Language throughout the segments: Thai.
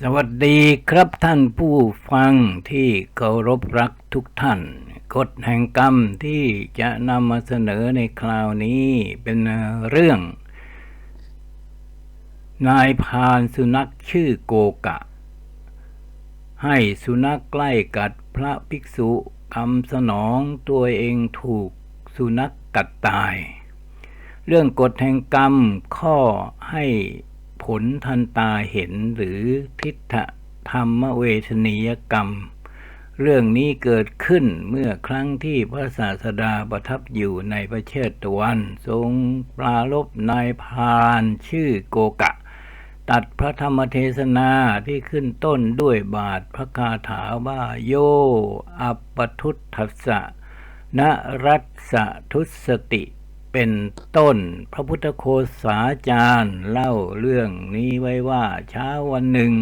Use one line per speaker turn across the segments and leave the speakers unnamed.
สวัสดีครับท่านผู้ฟังที่เคารพรักทุกท่าน กฎแห่งกรรมที่จะนำมาเสนอในคราวนี้เป็นเรื่อง นายพานสุนัขชื่อโกกะ ให้สุนัขใกล้กัดพระภิกษุคำสนองตัวเองถูกสุนัขกัดตาย เรื่องกฎแห่งกรรมข้อให้ ผลทันตาเห็นหรือทิฏฐธรรมเวทนียกรรม เรื่องนี้เกิดขึ้นเมื่อครั้งที่พระศาสดาประทับอยู่ในประเทศตะวัน ทรงปราลบนายพานชื่อโกกะ ตัดพระธรรมเทศนาที่ขึ้นต้นด้วยบาทพระคาถาว่าโย อัปปทุตทัสสะนรัสสะทุสติ เป็นต้น พระพุทธโคสาจารย์เล่าเรื่องนี้ไว้ว่าเช้าวันหนึ่ง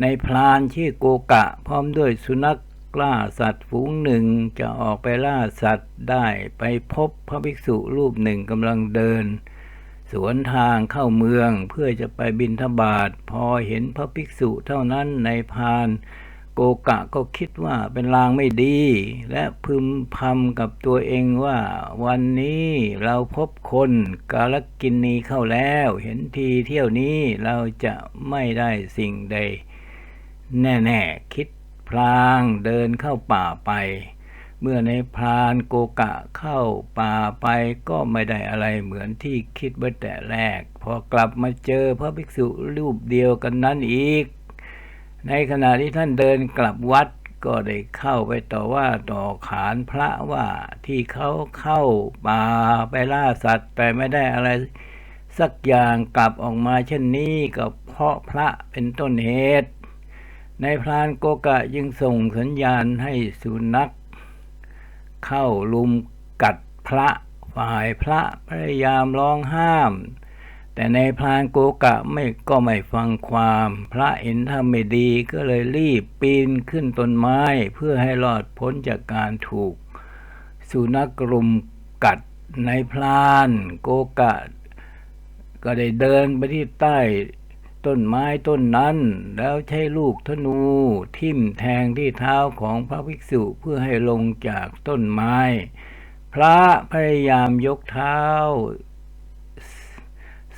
ในพรานชื่อโกกะ พร้อมด้วยสุนัขล่าสัตว์ฝูงหนึ่งจะออกไปล่าสัตว์ได้ไปพบพระภิกษุรูปหนึ่งกำลังเดิน สวนทางเข้าเมืองเพื่อจะไปบินทบาทพอเห็นพระภิกษุเท่านั้นในพาน โกกะก็คิดว่าเป็นลางไม่ดี และพึมพำกับตัวเองว่า วันนี้เราพบคนกาลกินนีเข้าแล้ว เห็นทีเที่ยวนี้เราจะไม่ได้สิ่งใด แน่ๆ คิดพลางเดินเข้าป่าไป เมื่อในพรานโกกะเข้าป่าไปก็ไม่ได้อะไรเหมือนที่คิดไว้แต่แรก พอกลับมาเจอพระภิกษุรูปเดียวกันนั้นอีก ในขณะที่ท่านเดินกลับวัดก็ได้เข้าไปต่อว่าต่อขานพระว่าที่เขาเข้าป่าไปล่าสัตว์แต่ไม่ได้อะไร สักอย่างกลับออกมาเช่นนี้ก็เพราะพระเป็นต้นเหตุ ในพรานโกกะจึงส่งสัญญาณให้สุนัข เข้าลุมกัดพระฝ่ายพระพยายามร้องห้าม แต่ในพรานโกกะไม่ก็ไม่ฟังความ พระเห็นทำไม่ดีก็เลยรีบปีนขึ้นต้นไม้เพื่อให้รอดพ้นจากการถูก สุนัขรุมกัดในพรานโกกะ ก็ได้เดินไปที่ใต้ต้นไม้ต้นนั้น แล้วใช้ลูกธนูทิ่มแทงที่เท้าของพระภิกษุเพื่อให้ลงจากต้นไม้ พระพยายามยกเท้า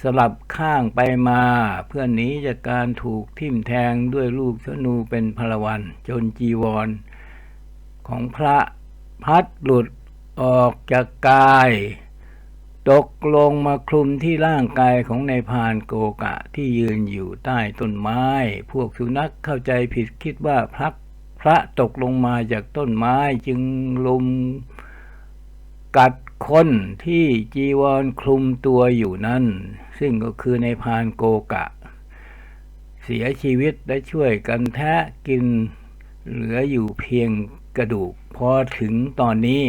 สลับข้างไปมาเพื่อหนีจากการถูกทิ่มแทงด้วยลูกธนูเป็นพลวัน จนจีวร ของพระพัดหลุดออกจากกาย ตกลงมาคลุมที่ร่างกายของนายพานโกกะที่ยืนอยู่ใต้ต้นไม้ พวกสุนัขเข้าใจผิดคิดว่าพระพระตกลงมาจากต้นไม้จึงลุมกัด คนที่จีวรคลุมตัวอยู่นั่นซึ่งก็คือในพานโกกะ เสียชีวิตและช่วยกันแทะกินเหลืออยู่เพียงกระดูก พอถึงตอนนี้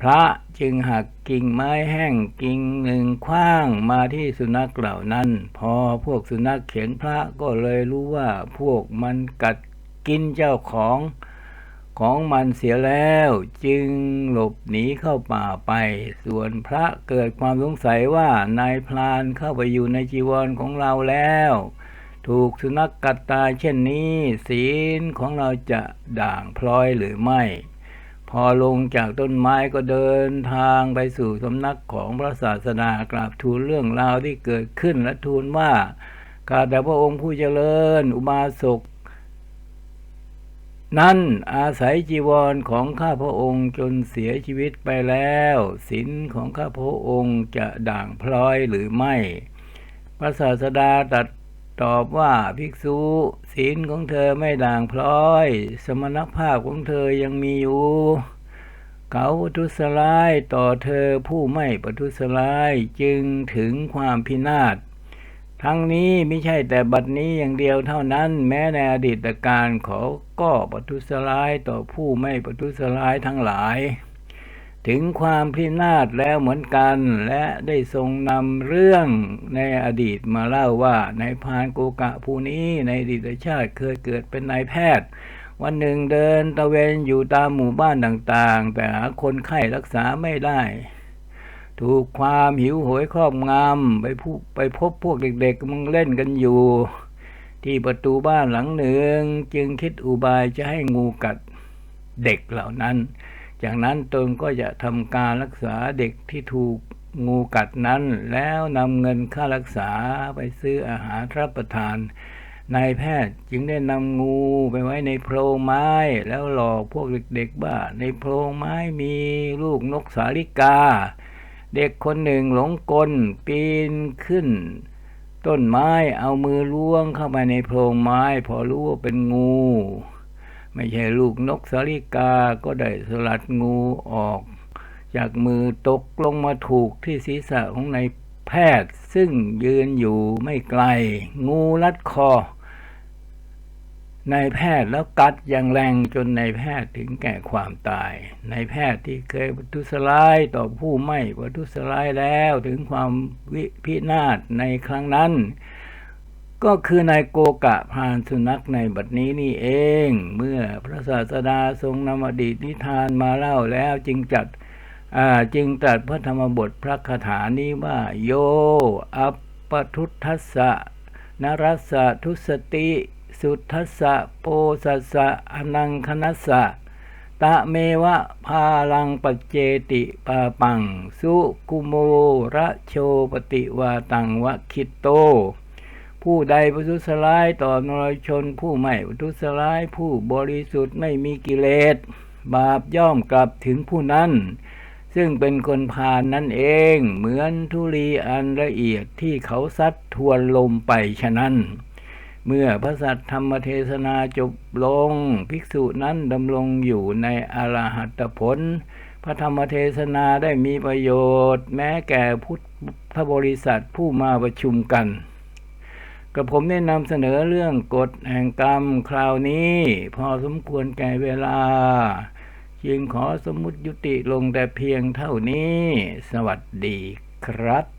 พระจึงหักกิ่งไม้แห้งกิ่งหนึ่งคว้างมาที่สุนัขเหล่านั้น พอพวกสุนัขเข็นพระก็เลยรู้ว่าพวกมันกัดกินเจ้าของ ของมันเสียแล้วจึงหลบหนีเข้าป่าไป ส่วนพระเกิดความสงสัยว่านายพรานเข้าไปอยู่ในจีวรของเราแล้ว ถูกสุนัขกกัดตายเช่นนี้ ศีลของเราจะด่างพลอยหรือไม่ พอลงจากต้นไม้ก็เดินทางไปสู่สำนักของพระศาสดากราบทูลเรื่องราวที่เกิดขึ้นและทูลว่า ข้าแต่พระองค์ผู้เจริญ อุบาสก นั้นอาศัยจีวรของข้าพระองค์จนเสียชีวิตไปแล้วศีลของข้าพระองค์จะด่างพลอยหรือไม่พระศาสดาตรัสตอบว่าภิกษุศีลของเธอไม่ด่างพลอย สมณภาพของเธอยังมีอยู่ เขาประทุษร้ายต่อเธอผู้ไม่ประทุษร้ายจึงถึงความพินาศ ทั้งนี้ไม่ใช่แต่บัดนี้อย่างเดียวเท่านั้น แม้ในอดีตการเขาก็ประทุษร้ายต่อผู้ไม่ประทุษร้ายทั้งหลาย ถึงความพินาศแล้วเหมือนกัน และได้ทรงนำเรื่องในอดีตมาเล่าว่าในพานโกกะผู้นี้ในอดีตชาติเคยเกิดเป็นนายแพทย์วันหนึ่งเดินตะเวนอยู่ตามหมู่บ้านต่างๆ แต่หาคนไข้รักษาไม่ได้ ถูกความหิวโหยครอบงำไปผู้ไปพบพวกเด็กๆกำลังเล่นกันอยู่ ที่ประตูบ้านหลังหนึ่ง จึงคิดอุบายจะให้งูกัดเด็กเหล่านั้น จากนั้นตนก็จะทำการรักษาเด็กที่ถูกงูกัดนั้น แล้วนำเงินค่ารักษาไปซื้ออาหารรับประทานนายแพทย์จึงได้นำงูไปไว้ในโพรงไม้ แล้วหลอกพวกเด็กๆว่าในโพรงไม้มีลูกนกสาลิกา เด็กคนหนึ่งหลงกลปีนขึ้น ต้นไม้เอามือล้วงเข้าไปในโพรงไม้ พอรู้ว่าเป็นงู ไม่ใช่ลูกนกสาลิกาก็ได้สลัดงูออก จากมือตกลงมาถูกที่ศีรษะของนายแพทย์ซึ่งยืนอยู่ไม่ไกล งูรัดคอ นายแพทย์แล้วกัดอย่างแรงจนนายแพทย์ถึงแก่ความตายนายแพทย์ที่เคยประทุษร้ายต่อผู้ไม่ประทุษร้ายแล้วถึงความวิพินาศในครั้งนั้น ก็คือนายโกกะพานสุนัขในบัดนี้นี่เอง เมื่อพระศาสดาทรงนำอดีตนิทานมาเล่าแล้วจึงจัดจึงตรัสพระธรรมบทพระคาถานี้ว่า โย อัปปทุทัสสะนรัสสะทุสติ สุทัสสะโปสัสสะอนังคนัสสะตะเมวะพาลังปัจเจติปาปัง สุกุโมระโชปติวาตังวะคิตโต ผู้ใดประทุษร้ายต่อนรชนผู้ไม่ประทุษร้ายผู้บริสุทธิ์ไม่มีกิเลส บาปย่อมกลับถึงผู้นั้น ซึ่งเป็นคนพาลนั่นเอง เหมือนธุลีอันละเอียดที่เขาซัดทวนลมไปฉะนั้น เมื่อพระสัทธรรมเทศนาจบลง ภิกษุนั้นดำรงอยู่ในอรหัตผล พระธรรมเทศนาได้มีประโยชน์ แม้แก่พุทธบริษัทผู้มาประชุมกัน กับผมได้นำเสนอเรื่องกฎแห่งกรรมคราวนี้ พอสมควรแก่เวลา จึงขอสมมุติยุติลงแต่เพียงเท่านี้ สวัสดีครับ